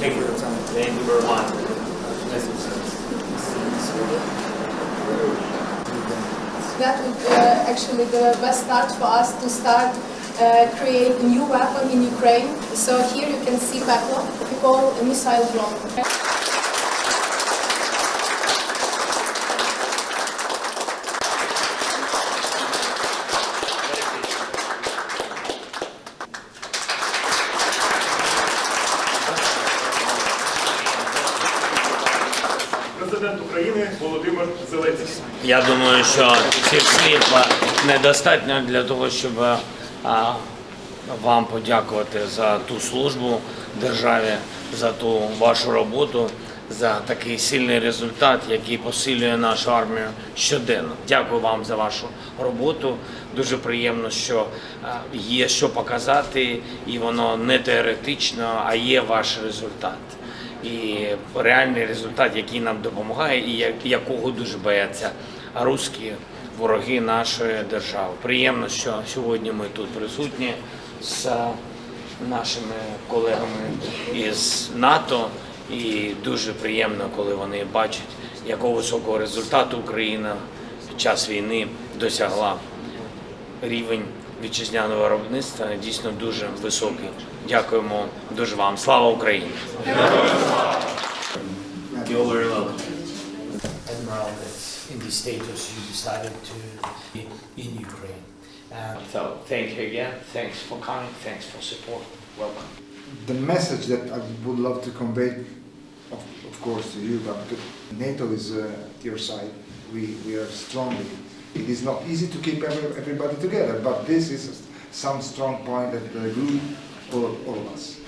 Thank you very much. That would uh, actually the best start for us to start uh, create a new weapon in Ukraine. So here you can see we call a missile drone. Президент України Володимир Зеленський. Я думаю, що цих слів е, недостатньо для того, щоб е, вам подякувати за ту службу державі, за ту вашу роботу, за такий сильний результат, який посилює нашу армію щоденно. Дякую вам за вашу роботу. Дуже приємно, що е, є що показати, і воно не теоретично, а є ваш результат. І реальний результат, який нам допомагає, і якого дуже бояться русські вороги нашої держави. Приємно, що сьогодні ми тут присутні з нашими колегами із НАТО. І дуже приємно, коли вони бачать, якого високого результату Україна під час війни досягла рівень вітчизняного виробництва дійсно дуже високий. Дякуємо дуже вам. Слава Україні! You're very welcome. Admiral, that in this status you decided to be in Ukraine. Uh, So thank you again. Thanks for coming. Thanks for support. Welcome. the message that I would love to convey, of, of course, to you, but to- NATO is uh, at your side. We, we are strongly. it is not easy to keep every, everybody together, but this is some strong point that group all, all of us.